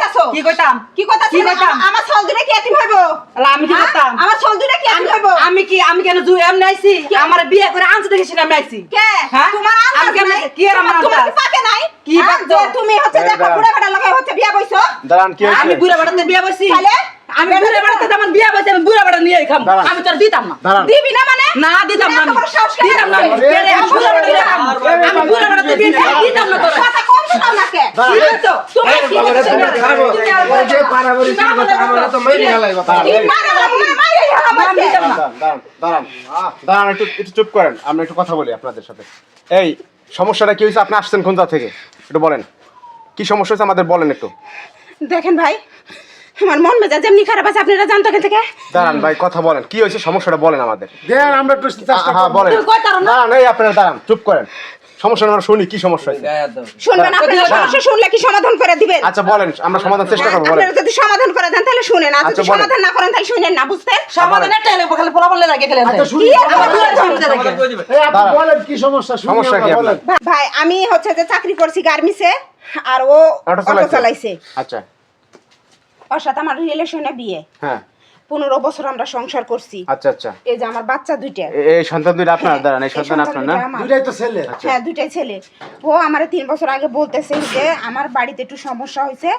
কইতাছো? কি কইতাম? কি কইতাছো? কি কইতাম? আমার দুটা কি এতিম হইব? আমি কি হ্যাঁ? করতাম? আমার দুটা কি এতিম হইব? আমি কি আমি কেন জুই এমনি আইছি আমার বিয়ে করে আনতে দেখেছি না আমি আইছি কে? হ্যাঁ? তোমার আমি নাই? কি আর আমার তোমার- কি পাকে নাই? কি হ্যাঁ? পাকতো? তুমি হচ্ছে দেখো বুড়া বেটা লাগে হচ্ছে বিয়া বইছো? দাঁড়ান কি আমি বুড়া বেড়াতে বিয়ে বসছি তাহলে? আমি বুড়া বেড়াতে যেমন বিয়ে বসছি আমি বুড়া বেড়া নিয়ে খাম। আমি তোর দিতাম না। দিবি না মানে? না দিতাম না দিতাম না আমি। বেড়ে বেড়াতে বিয়ে দিতাম না তোর কথা কম শোনাও না কে দাঁড়ান। একটু একটু চুপ করেন। আমরা একটু কথা বলি আপনাদের সাথে। এই সমস্যাটা কি হয়েছে? আপনি আসছেন কোন থেকে? একটু বলেন। কি সমস্যা হয়েছে আমাদের বলেন একটু। দেখেন ভাই আমার মন মেজাজ যেমনি খারাপ আছে আপনারা জানতো কেন থেকে? দাঁড়ান ভাই কথা বলেন। কি হয়েছে? সমস্যাটা বলেন আমাদের। দেন আমরা একটু হ্যাঁ বলেন। এই আপনারা দাঁড়ান চুপ করেন। সমস্যা আমরা শুনি কি সমস্যা শুনবেন আপনারা সমস্যা শুনলে কি সমাধান করে দিবেন? আচ্ছা বলেন আমরা সমাধান চেষ্টা করব বলেন। আপনারা যদি সমাধান করে দেন তাহলে শুনেন। আর আচ্ছা, যদি সমাধান না করেন তাহলে শুনেন না বুঝতেন সমাধান একটাই লাগবে, খালি পোলা বললে লাগে খেলে আচ্ছা, শুনি। বলেন কি সমস্যা? কি ভাই আমি হচ্ছে যে চাকরি করছি গার্মিসে আর ও অটো চালাইছে? আচ্ছা। ওর সাথে আমার রিলেশনে বিয়ে। হ্যাঁ। পনেরো বছর আমরা সংসার করছি। আচ্ছা আচ্ছা। এই যে আমার বাচ্চা দুইটা। এই সন্তান দুইটা আপনার? দাঁড়ান এই এই সন্তান আপনার না? দুইটাই তো ছেলে। হ্যাঁ দুইটাই ছেলে। ও আমার তিন বছর আগে বলতেছে যে আমার বাড়িতে একটু সমস্যা হয়েছে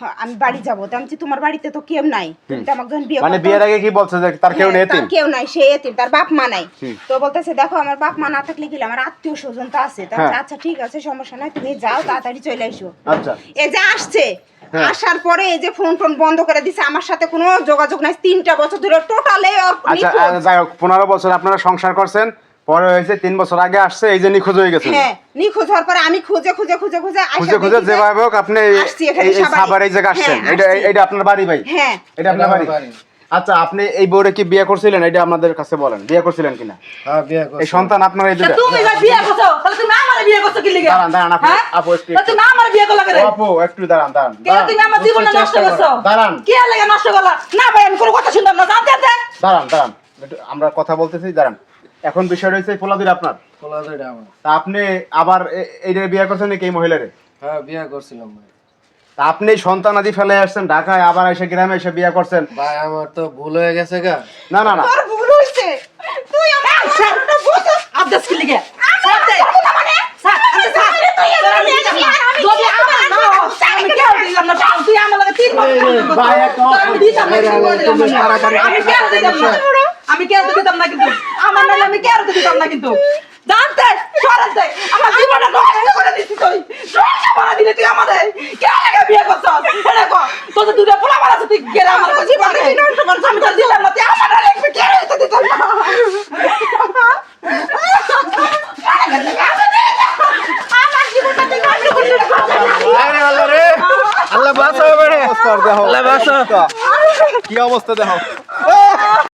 হ্যাঁ, আমি বাড়ি যাব। তো আমি তোমার বাড়িতে তো কেউ নাই। তুমি তো যখন বিয়ে মানে বিয়ের আগে কি বলছে যে তার কেউ হ্যাঁ, নেই তার কেউ নাই সে এতিম তার বাপ মা নাই। তো বলতেছে দেখো আমার বাপ মা না থাকলে কি আমার আত্মীয় স্বজন তো আছে। হ্যাঁ। আচ্ছা ঠিক আছে সমস্যা নাই তুমি যাও তাড়াতাড়ি চলে এসো আচ্ছা। এই যে আসছে। হ্যাঁ। আসার পরে এই যে ফোন টোন বন্ধ করে দিছে আমার সাথে কোনো যোগাযোগ নাই। তিনটা বছর ধরে টোটালে আচ্ছা যাই হোক পনেরো বছর আপনারা সংসার করছেন পরে হয়েছে তিন বছর আগে আসছে এই যে নিখোঁজ হয়ে গেছে হ্যাঁ নিখোঁজ হওয়ার পরে আমি খুঁজে খুঁজে খুঁজে খুঁজে খুঁজে খুঁজে যে যেভাবে হোক আপনি এই- সাবার এই- জায়গায় আসছেন। হ্যাঁ, এটা এটা আপনার বাড়ি ভাই? হ্যাঁ। এটা আপনার বাড়ি। আচ্ছা আপনি এই বউরে কি বিয়ে করছিলেন? এটা আমাদের কাছে বলেন বিয়ে করছিলেন কিনা? হ্যাঁ বিয়ে এই সন্তান আপনার এই তা দুটা তুমি বিয়ে করছ? তাহলে তুমি আমার বিয়ে করছ কি লিগে? দাঁড়ান, দাঁড়ান, আপু, হ্যাঁ? আপু, একটু- তুমি আমার বিয়ে করলা কেন? আপু একটু দাঁড়ান দাঁড়ান। কে তুমি আমার জীবনটা নষ্ট করছ? দাঁড়ান। কে লাগে নষ্ট করলা? না ভাই আমি কোনো কথা শুনতাম না জানতে দাঁড়ান দাঁড়ান একটু আমরা কথা বলতেছি দাঁড়ান। এখন বিষয় রয়েছে পোলা দুই আপনার। খোলা আমার। তা আপনি আবার এইটা বিয়ে করছেন নাকি এই মহিলারে? হ্যাঁ বিয়ে করছিলাম ভাই। আপনি সন্তান আদি ফেলে আসছেন ঢাকায় আবার এসে গ্রামে এসে বিয়ে করছেন? ভাই আমার তো ভুল হয়ে গেছে গা। না না না। তোর ভুল হইছে তুই আমার সামনে বসে আবদাস কি লিগে সাথে মানে? আমি সাথ তুই আমার নিয়ে যাবি আর আমি যদি আমার না আমি কেউ দিলাম না। তাও তুই আমার লাগে আমি দিতাম না, কেউ দিতাম না। কিন্তু। আমার নাহলে আমি কেউ দিতাম না কিন্তু। জানতে সরাতে আমার জীবনটা নষ্ট করে দিছিস তুই নষ্ট করে দিলি তুই আমাদের কে লাগে বিয়ে করছস এটা কর তোর দুটো পোলা মারা তুই গেলে আমার জীবনটা নষ্ট করছিস আমি তো দিলাম না। আল্লাহ বাঁচাও আল্লাহ বাঁচাও। কি অবস্থা দেখো?